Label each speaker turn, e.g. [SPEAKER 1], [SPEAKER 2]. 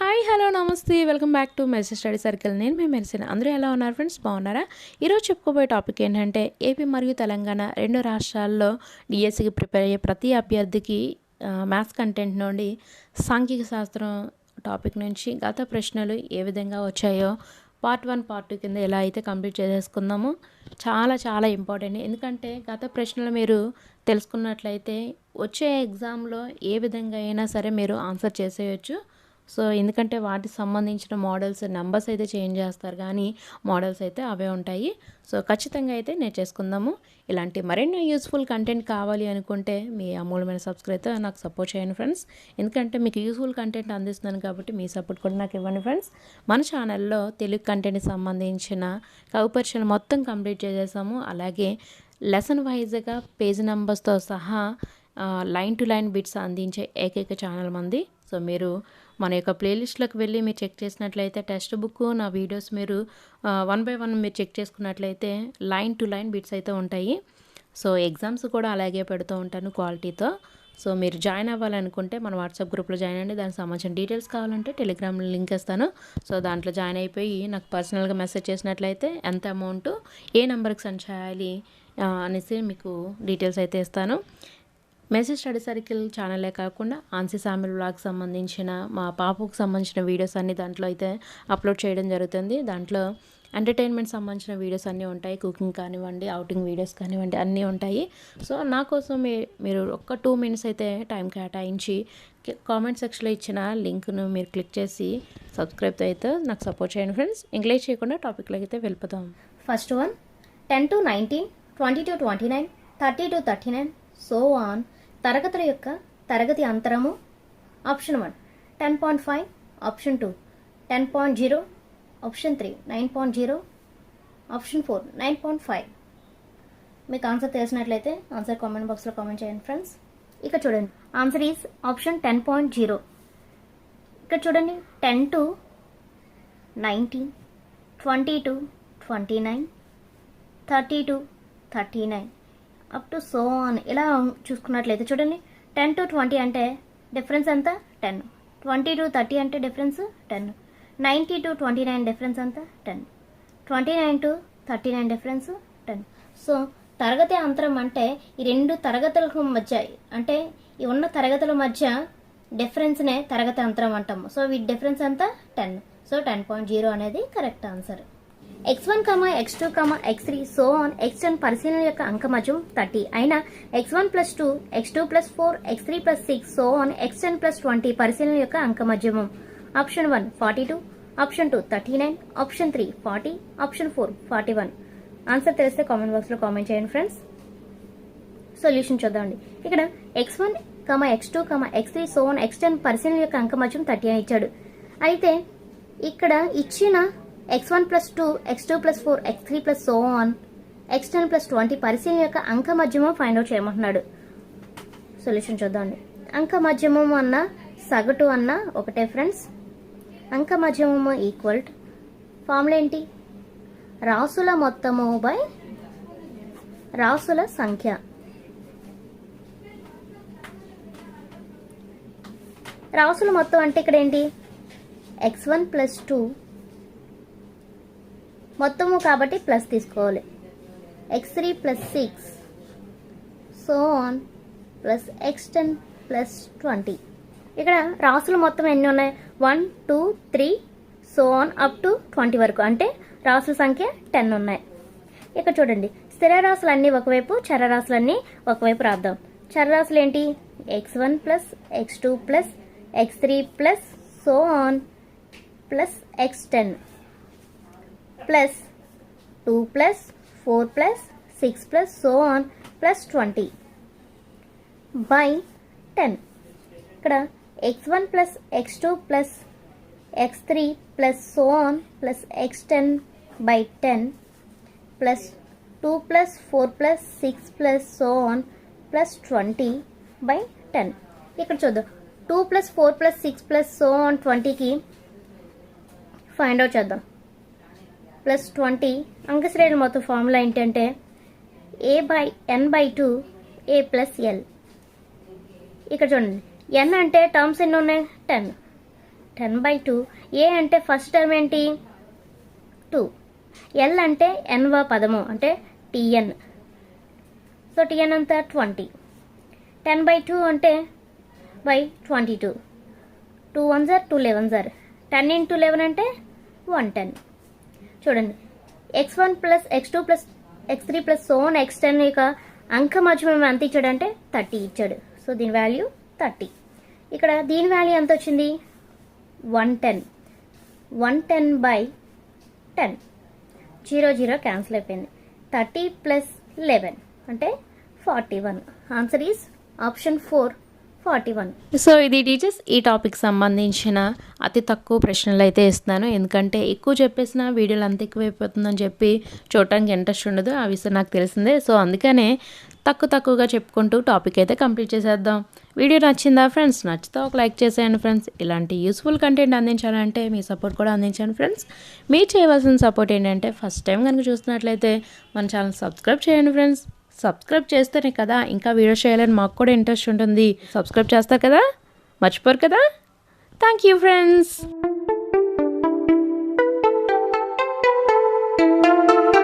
[SPEAKER 1] Hi hello నమస్తే. Welcome back to message study circle నేను మీ మెరిసిన. అందరూ ఎలా ఉన్నారు ఫ్రెండ్స్? బాగున్నారా? ఈరోజు చెప్పుకోబోయే టాపిక్ ఏంటంటే ఏపీ మరియు తెలంగాణ రెండు రాష్ట్రాల్లో డిఎస్సికి ప్రిపేర్ అయ్యే ప్రతి అభ్యర్థికి మ్యాథ్స్ కంటెంట్ నుండి సాంఘిక శాస్త్రం టాపిక్ నుంచి గత ప్రశ్నలు ఏ విధంగా వచ్చాయో పార్ట్ వన్ పార్ట్ టూ కింద ఎలా అయితే కంప్లీట్ చేసేసుకుందామో. చాలా చాలా ఇంపార్టెంట్ ఎందుకంటే గత ప్రశ్నలు మీరు తెలుసుకున్నట్లయితే వచ్చే ఎగ్జామ్లో ఏ విధంగా అయినా సరే మీరు ఆన్సర్ చేసేయచ్చు. సో ఎందుకంటే వాటికి సంబంధించిన మోడల్స్ నెంబర్స్ అయితే చేంజ్ చేస్తారు కానీ మోడల్స్ అయితే అవే ఉంటాయి. సో ఖచ్చితంగా అయితే నేర్చేసుకుందాము ఇలాంటి మరెన్నో యూస్ఫుల్ కంటెంట్ కావాలి అనుకుంటే మీ అమూలమైన సబ్స్క్రైబ్ నాకు సపోర్ట్ చేయండి ఫ్రెండ్స్. ఎందుకంటే మీకు యూస్ఫుల్ కంటెంట్ అందిస్తున్నాను కాబట్టి మీ సపోర్ట్ కూడా నాకు ఇవ్వండి ఫ్రెండ్స్. మన ఛానల్లో తెలుగు కంటెంట్కి సంబంధించిన కౌపరీక్షలు మొత్తం కంప్లీట్ చేసేసాము. అలాగే లెసన్ వైజ్గా పేజ్ నెంబర్స్తో సహా లైన్ టు లైన్ బిట్స్ అందించే ఏకైక ఛానల్ మంది సో మీరు మన యొక్క ప్లేలిస్ట్లోకి వెళ్ళి మీరు చెక్ చేసినట్లయితే టెక్స్ట్ బుక్ నా వీడియోస్ మీరు వన్ బై వన్ మీరు చెక్ చేసుకున్నట్లయితే లైన్ టు లైన్ బిట్స్ అయితే ఉంటాయి. సో ఎగ్జామ్స్ కూడా అలాగే పెడుతూ ఉంటాను క్వాలిటీతో. సో మీరు జాయిన్ అవ్వాలనుకుంటే మన వాట్సాప్ గ్రూప్లో జాయిన్ అండి దానికి సంబంధించిన డీటెయిల్స్ కావాలంటే టెలిగ్రామ్ లింక్ ఇస్తాను. సో దాంట్లో జాయిన్ అయిపోయి నాకు పర్సనల్గా మెసేజ్ చేసినట్లయితే ఎంత అమౌంట్ ఏ నెంబర్కి సెండ్ చేయాలి అనేసి మీకు డీటెయిల్స్ అయితే ఇస్తాను. మెసేజ్ స్టడీ సర్కిల్ ఛానలే కాకుండా ఆన్సీ సామిల్ బ్లాగ్ సంబంధించిన మా పాపకు సంబంధించిన వీడియోస్ అన్ని దాంట్లో అయితే అప్లోడ్ చేయడం జరుగుతుంది. దాంట్లో ఎంటర్టైన్మెంట్ సంబంధించిన వీడియోస్ అన్నీ ఉంటాయి. కుకింగ్ కానివ్వండి అవుటింగ్ వీడియోస్ కానివ్వండి అన్నీ ఉంటాయి. సో నా కోసం మీ మీరు ఒక్క టూ మినిట్స్ అయితే టైం కేటాయించి కామెంట్ సెక్షన్లో ఇచ్చిన లింక్ను మీరు క్లిక్ చేసి సబ్స్క్రైబ్ అయితే నాకు సపోర్ట్ చేయండి ఫ్రెండ్స్. ఇంగ్లీష్ చేయకుండా టాపిక్లోకి అయితే వెళ్ళిపోతాం
[SPEAKER 2] first one ten to nineteen twenty to twenty nine thirty to thirty nine so on. తరగతుల యొక్క తరగతి అంతరము option one ten point five option two ten point zero option three nine point zero option four nine point five మీకు answer తెలిసినట్లయితే answer comment బాక్స్లో comment చేయండి friends ఇక చూడండి. Answer is option ten point zero ఇక్కడ చూడండి. Ten to nineteen twenty to twenty nine thirty to thirty nine up to so on ఇలా చూసుకున్నట్లయితే చూడండి. టెన్ టు ట్వంటీ అంటే డిఫరెన్స్ ఎంత? టెన్ ట్వంటీ టు థర్టీ అంటే difference ten nineteen to twenty nine difference ఎంత? Ten twenty nine to thirty nine difference ten so తరగతి అంతరం అంటే ఈ రెండు తరగతులకు మధ్య అంటే ఈ ఉన్న తరగతుల మధ్య డిఫరెన్స్నే తరగతి అంతరం అంటాము. సో వీటి డిఫరెన్స్ ఎంత? Ten so ten point zero అనేది correct answer x one comma x two comma x three so on x ten పరిశీలన యొక్క అంకమజం థర్టీ అయినా x one plus two x two plus four x three plus six so on x ten plus twenty పరిశీలన యొక్క అంకమధ్యమం option one forty two option two thirty nine option three forty option four forty one answer తెలిస్తే comment బాక్స్లో comment చేయండి friends solution చూద్దామండి ఇక్కడ x one comma x two comma x three so x ten పరిశీలన యొక్క అంకమత్యం thirty అని ఇచ్చాడు. అయితే ఇక్కడ ఇచ్చిన x one plus two x two plus four x three plus so on x ten plus twenty పరిశీలన యొక్క అంక మధ్యమం ఫైండ్ అవుట్ చేయమంటున్నాడు. సొల్యూషన్ చూద్దామండి అంక మధ్యమం అన్న సగటు అన్న ఒకటే ఫ్రెండ్స్ అంక మధ్యమము ఈక్వల్ ఫార్ములా ఏంటి? రాసుల మొత్తము బై రాసుల సంఖ్య. రాసుల మొత్తం అంటే ఇక్కడ ఏంటి? ఎక్స్ వన్ ప్లస్ టూ మొత్తము కాబట్టి ప్లస్ తీసుకోవాలి. X three plus six so on plus X ten plus twenty ఇక్కడ రాసులు మొత్తం ఎన్ని ఉన్నాయి? One two three so on up to twenty వరకు. అంటే రాసుల సంఖ్య టెన్ ఉన్నాయి. ఇక్కడ చూడండి. స్థిర రాసులన్నీ ఒకవైపు చరరాశులన్నీ ఒకవైపు రాద్దాం. చరరాశులు ఏంటి? X one plus X two plus X three plus so on plus X ten plus two plus four plus six plus so on plus twenty by ten ఇక్కడ X one plus X two plus X three plus so on plus X ten by ten plus two plus four plus six plus so on plus twenty by ten ఇక్కడ చూద్దాం. Two plus four plus six plus so on ట్వంటీకి find out చేద్దాం. Plus twenty అంకశ్రేణి మొత్తం formula ఏంటంటే A by N by two A plus L ఇక్కడ చూడండి. N అంటే టర్మ్స్ ఎన్ని ఉన్నాయి? Ten ten by two A అంటే ఫస్ట్ టర్మ్ ఏంటి? టూ ఎల్ అంటే ఎన్వ పదము అంటే టిఎన్ సో టిఎన్ అంతా ట్వంటీ టెన్ బై టూ అంటే by twenty two two one jar two eleven జార్ టెన్ ఇంటూ లెవెన్ అంటే వన్ టెన్ చూడండి. X one plus X two plus X three plus so on X ten యొక్క అంక మధ్యమం ఎంత ఇచ్చాడంటే thirty ఇచ్చాడు. So దీని వాల్యూ థర్టీ ఇక్కడ దీని వాల్యూ ఎంత వచ్చింది? One ten one ten by ten zero zero cancel అయిపోయింది. థర్టీ ప్లస్ లెవెన్ అంటే forty one answer is option four forty one.
[SPEAKER 1] So ఇది టీచర్స్ ఈ టాపిక్ సంబంధించిన అతి తక్కువ ప్రశ్నలు అయితే ఇస్తున్నాను. ఎందుకంటే ఎక్కువ చెప్పేసిన వీడియోలు అంత ఎక్కువైపోతుందని చెప్పి చూడటానికి ఇంట్రెస్ట్ ఉండదు. ఆ విషయం నాకు తెలిసిందే. సో అందుకనే తక్కువ తక్కువగా చెప్పుకుంటూ టాపిక్ అయితే కంప్లీట్ చేసేద్దాం. వీడియో నచ్చిందా ఫ్రెండ్స్? నచ్చితే ఒక లైక్ చేసేయండి ఫ్రెండ్స్. ఇలాంటి యూస్ఫుల్ కంటెంట్ అందించాలంటే మీ సపోర్ట్ కూడా అందించండి ఫ్రెండ్స్. మీరు చేయవలసిన సపోర్ట్ ఏంటంటే ఫస్ట్ టైం కనుక చూస్తున్నట్లయితే మన ఛానల్ సబ్స్క్రైబ్ చేయండి ఫ్రెండ్స్. సబ్స్క్రైబ్ చేస్తేనే కదా ఇంకా వీడియో చేయాలని మాకు కూడా ఇంట్రెస్ట్ ఉంటుంది. సబ్స్క్రైబ్ చేస్తారు కదా? మర్చిపోరు కదా? Thank you friends